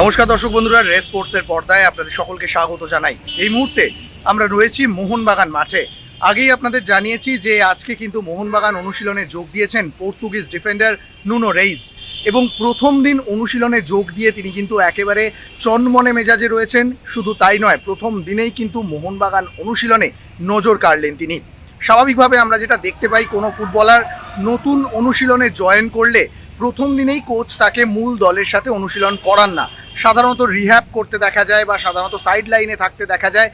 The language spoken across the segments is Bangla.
নমস্কার দর্শক বন্ধুরা, রেস স্পোর্টসের পর্দায় আপনাদের সকলকে স্বাগত জানাই। এই মুহূর্তে আমরা রয়েছি মোহনবাগান মাঠে। আগেই আপনাদের জানিয়েছি যে আজকে কিন্তু মোহনবাগান অনুশীলনে যোগ দিয়েছেন পর্তুগিজ ডিফেন্ডার নুনো রেইস এবং প্রথম দিন অনুশীলনে যোগ দিয়ে তিনি কিন্তু একেবারে চনমনে মেজাজে রয়েছেন। শুধু তাই নয়, প্রথম দিনেই কিন্তু মোহনবাগান অনুশীলনে নজর কাড়লেন তিনি। স্বাভাবিকভাবে আমরা যেটা দেখতে পাই, কোনো ফুটবলার নতুন অনুশীলনে জয়েন করলে প্রথম দিনেই কোচ তাকে মূল দলের সাথে অনুশীলন করান না। সাধারণত রিহ্যাব করতে দেখা যায় বা সাধারণত সাইড লাইনে থাকতে দেখা যায়।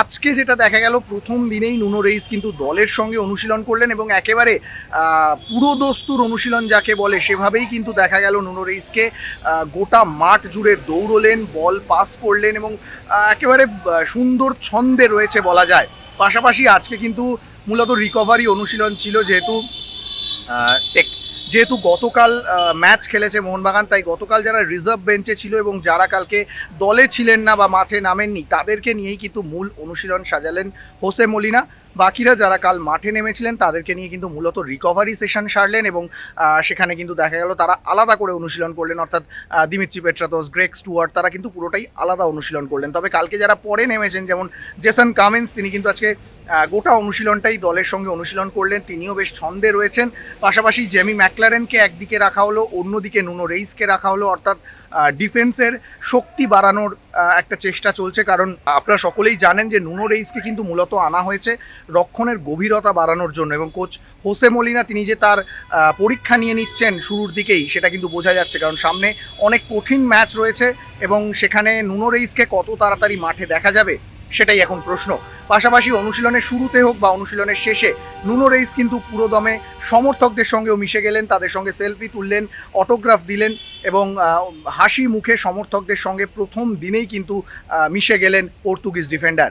আজকে যেটা দেখা গেল প্রথম দিনেই নুনো রেইস কিন্তু দলের সঙ্গে অনুশীলন করলেন এবং একেবারে আহ, পুরো দস্তুর অনুশীলন যাকে বলে সেভাবেই কিন্তু দেখা গেল নুনো রেইসকে গোটা মাঠ জুড়ে দৌড়লেন বল পাস করলেন এবং একেবারে সুন্দর ছন্দে রয়েছে বলা যায়। পাশাপাশি আজকে কিন্তু মূলত রিকভারি অনুশীলন ছিল যেহেতু যেহেতু গতকাল ম্যাচ খেলেছে মোহনবাগান, তাই গতকাল যারা রিজার্ভ বেঞ্চে ছিল এবং যারা কালকে দলে ছিলেন না বা মাঠে নামেননি, তাদেরকে নিয়েই কিন্তু মূল অনুশীলন সাজালেন হোসে মলিনা। বাকিরা যারা কাল মাঠে নেমেছিলেন, তাদেরকে নিয়ে কিন্তু মূলত রিকভারি সেশন সারলেন এবং সেখানে কিন্তু দেখা গেল তারা আলাদা করে অনুশীলন করলেন, অর্থাৎ দিমিত্রি পেট্রাতোস গ্রেক স্টুয়ার্ট, তারা কিন্তু পুরোটাই আলাদা অনুশীলন করলেন। তবে কালকে যারা পরে নেমেছেন, যেমন জেসন কামেন্স, তিনি কিন্তু আজকে গোটা অনুশীলনটাই দলের সঙ্গে অনুশীলন করলেন, তিনিও বেশ ছন্দে রয়েছেন। পাশাপাশি জেমি ম্যাকলারেনকে একদিকে রাখা হলো, অন্যদিকে নুনো রেইসকে রাখা হলো। অর্থাৎ ডিফেন্সের শক্তি বাড়ানোর একটা চেষ্টা চলছে। কারণ, আপনারা সকলেই জানেন যে নুনো রেইসকে কিন্তু মূলত আনা হয়েছে রক্ষণের গভীরতা বাড়ানোর জন্য এবং কোচ হোসে মলিনা তিনি যে তার পরীক্ষা নিয়ে নিচ্ছেন শুরুর দিকেই, সেটা কিন্তু বোঝা যাচ্ছে। কারণ সামনে অনেক কঠিন ম্যাচ রয়েছে এবং সেখানে নুনো রেইসকে কত তাড়াতাড়ি মাঠে দেখা যাবে সেটাই এখন প্রশ্ন। পাশাপাশি অনুশীলনের শুরুতে হোক বা অনুশীলনের শেষে, নুনো রেইস কিন্তু পুরোদমে সমর্থকদের সঙ্গেও মিশে গেলেন, তাদের সঙ্গে সেলফি তুললেন, অটোগ্রাফ দিলেন এবং হাসি মুখে সমর্থকদের সঙ্গে প্রথম দিনেই কিন্তু মিশে গেলেন পর্তুগিজ ডিফেন্ডার।